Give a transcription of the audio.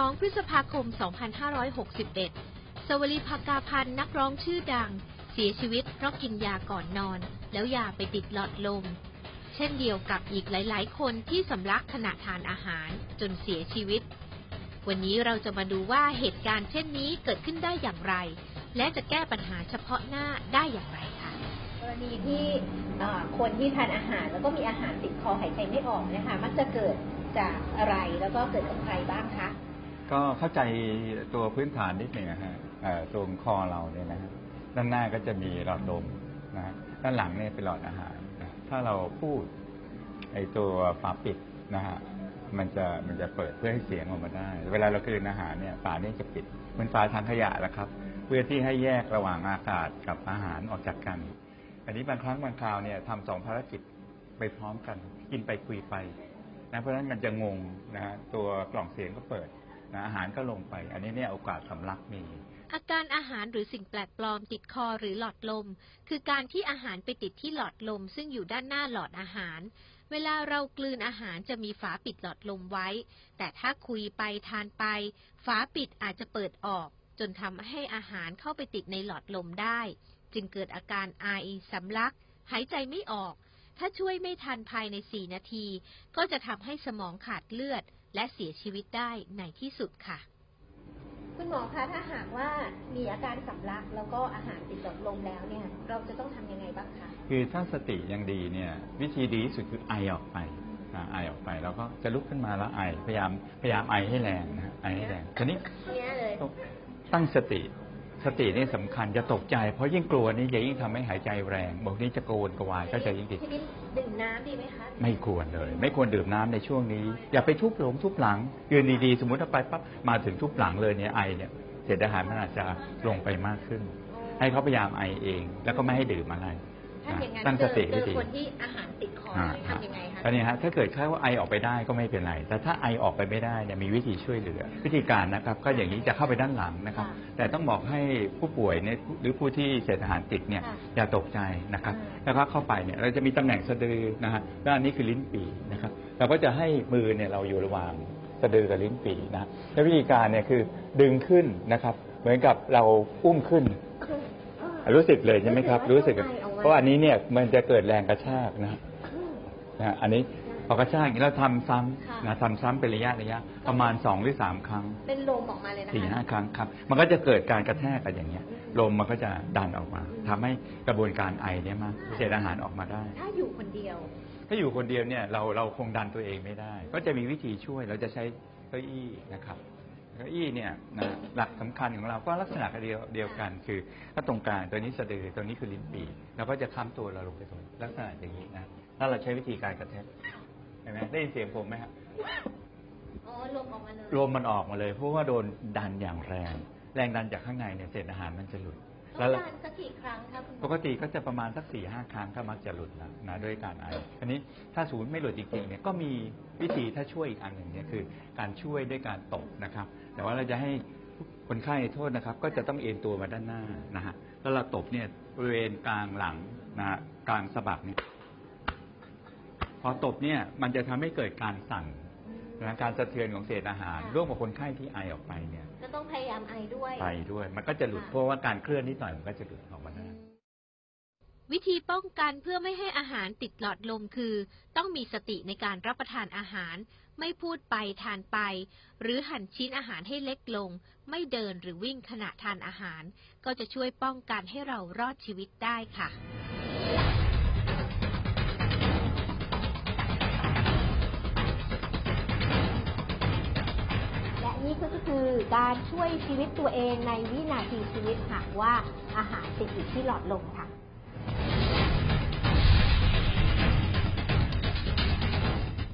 2 พฤษภาคม 2561 สวลีภากาพันธ์นักร้องชื่อดัง เสียชีวิตเพราะกินยาก่อนนอน แล้วยาไปติดหลอดลม เช่นเดียวกับอีกหลาย ๆ คนที่สำลักขณะทานอาหารจนเสียชีวิต วันนี้เราจะมาดูว่าเหตุการณ์เช่นนี้เกิดขึ้นได้อย่างไร และจะแก้ปัญหาเฉพาะหน้าได้อย่างไรค่ะกรณีที่คนที่ทานอาหารแล้วก็มีอาหารติดคอหายใจไม่ออกนะคะมักจะเกิดจากอะไรแล้วก็เกิดกับใครบ้างคะ ก็เข้าใจตัวพื้นฐานนิดหนึ่งนะฮะเอ่อตรงคอเราเนี่ยนะฮะด้านหน้าก็จะมีหลอดลมนะฮะด้านหลังเนี่ยเป็นหลอดอาหาร ถ้าเราพูด ไอตัวฝาปิดนะฮะมันจะมันจะเปิดเพื่อให้เสียงออกมาได้ เวลาเรากลืนอาหารเนี่ยฝาเนี่ยจะปิดเหมือนฝาทางขยะแหละครับ เพื่อที่ให้แยกระหว่างอากาศกับอาหารออกจากกัน อันนี้บางครั้งบางคราวเนี่ยทำสองภารกิจไปพร้อมกัน กินไปคุยไปนะเพราะฉะนั้นมันจะงงนะฮะตัวกล่องเสียงก็เปิด นะอาหารก็ลงไป อันนี้เนี่ยโอกาสสำลักมี อาการอาหารหรือสิ่งแปลกปลอมติดคอหรือหลอดลม คือการที่อาหารไปติดที่หลอดลม ซึ่งอยู่ด้านหน้าหลอดอาหาร เวลาเรากลืนอาหารจะมีฝาปิดหลอดลมไว้ แต่ถ้าคุยไปทานไป ฝาปิดอาจจะเปิดออก จนทำให้อาหารเข้าไปติดในหลอดลมได้ จึงเกิดอาการไอสำลัก หายใจไม่ออก ถ้าช่วยไม่ทันภายใน 4 นาที ก็จะทำให้สมองขาดเลือด และเสียชีวิตได้ในที่สุดค่ะ คุณหมอคะถ้าหากว่ามีอาการสำลักแล้วก็อาหารติดหลอดลมแล้วเนี่ย เราจะต้องทำยังไงบ้างคะคือถ้าสติยังดีเนี่ย วิธีดีที่สุดคือไอออกไปนะไอออกไปแล้วก็จะลุกขึ้นมาแล้วไอพยายามพยายามไอให้แรงนะฮะไอให้แรงทีนี้เนี้ยเลยต้องตั้งสติ สตินี่สำคัญจะตกใจ เพราะยิ่งกลัวนี่จะยิ่งทำให้หายใจแรงบอกนี้จะโกรนกระวายก็จะยิ่งติดทีนี้ดื่มน้ำดีไหมคะไม่ควรเลย ไม่ควรดื่มน้ำในช่วงนี้ อย่าไปทุบหลงทุบหลังยืนดีๆ สมมติถ้าไปปั๊บมาถึงทุบหลังเลยเนี่ยไอเนี่ยเศษอาหารมันอาจจะลงไปมากขึ้น ให้เขาพยายามไอเอง แล้วก็ไม่ให้ดื่มอะไรถ้าอย่างนั้นตั้งเจสอติเจให้อดีคนที่อาหารติดคอ อันนี้ฮะถ้าเกิดแค่ว่าไอออกไปได้ก็ไม่เป็นไร แต่ถ้าไอออกไปไม่ได้เนี่ยมีวิธีช่วยเหลือ วิธีการนะครับ ก็อย่างนี้จะเข้าไปด้านหลังนะครับ แต่ต้องบอกให้ผู้ป่วยเนี่ยหรือผู้ที่เศษอาหารติดเนี่ยค่ะอย่าตกใจนะครับอ่าแล้วก็เข้าไปเนี่ยเราจะมีตำแหน่งสะดือนะฮะด้านนี้คือลิ้นปี่นะครับเราก็จะให้มือเนี่ยเราอยู่ระหว่างสะดือกับลิ้นปี่นะแล้ววิธีการเนี่ยคือดึงขึ้นนะครับ เหมือนกับเราอุ้มขึ้นคืออ่ารู้สึกเลยใช่ไหมครับ รู้สึกว่าต้องไอออกมาเพราะอันนี้เนี่ยมันจะเกิดแรงกระชากนะ นะฮะอันนี้พอกระชากอย่างนี้เราทำซ้ค่ะำนะทำซ้ำเป็นระยะระยะประมาณสองหรือสามครั้งเป็นลมออกมาเลยนะคะสี่ห้าครั้งครับ มันก็จะเกิดการกระแทกกันอย่างเงี้ย ลมมันก็จะดันออกมาทำให้กระบวนการไอเนี่ยมากเศษอาหารออกมาได้ ถ้าอยู่คนเดียว ถ้าอยู่คนเดียวเนี่ยเราเราคงดันตัวเองไม่ได้ ก็จะมีวิธีช่วยเราจะใช้เก้าอี้นะครับ เก้าอี้เนี่ยนะหลักสำคัญของเราก็ลักษณะเดียวเดียวกัน คือถ้าตรงกลางตัวนี้สะดือตัวนี้คือลิ้นปี่เราก็จะค้ำตัวเราลงไปตรงลักษณะอย่างนี้นะถ้าเราใช้วิธีการกระแทกเห็นไหมได้ยินเสียงผมไหมครับอ๋อลมออกมาเลยลมมันออกมาเลยเพราะว่าโดนดันอย่างแรง แรงดันจากข้างในเนี่ยเศษอาหารมันจะหลุดต้ แล้อวงการสักกี่ครั้งคะคุณหมอปกติก็จะประมาณสักสี่ห้าครั้งก็มักจะหลุดนะนะด้วยการไออันนี้ถ้าศูนย์ไม่หลุดจริงๆเนี่ยก็มีวิธีถ้าช่วยอีกอันหนึ่งเนี่ยคือ การช่วยด้วยการตบนะครับ แต่ว่าเราจะให้คนไข้โทษนะครับ ก็จะต้องเอ็นตัวมาด้านหน้านะฮะแล้วเราตบเนี่ยบริเวณกลางหลังนะฮะกลางสะบักเนี่ยพอตบเนี่ยมันจะทำให้เกิดการสั่น นะการสะเทือนของเศษอาหาร ร่วมกับคนไข้ที่ไอออกไปเนี่ย ก็ต้องพยายามไอด้วยไปด้วย มันก็จะหลุดค่ะเพราะว่าการเคลื่อนนิดหน่อยมันก็จะหลุดออกมาได้วิธีป้องกันเพื่อไม่ให้อาหารติดหลอดลมคือ ต้องมีสติในการรับประทานอาหาร ไม่พูดไปทานไป หรือหั่นชิ้นอาหารให้เล็กลง ไม่เดินหรือวิ่งขณะทานอาหาร ก็จะช่วยป้องกันให้เรารอดชีวิตได้ค่ะและ คือการช่วยชีวิตตัวเองในวินาทีชีวิตหากว่าอาหารติดอยู่ที่หลอดลมค่ะ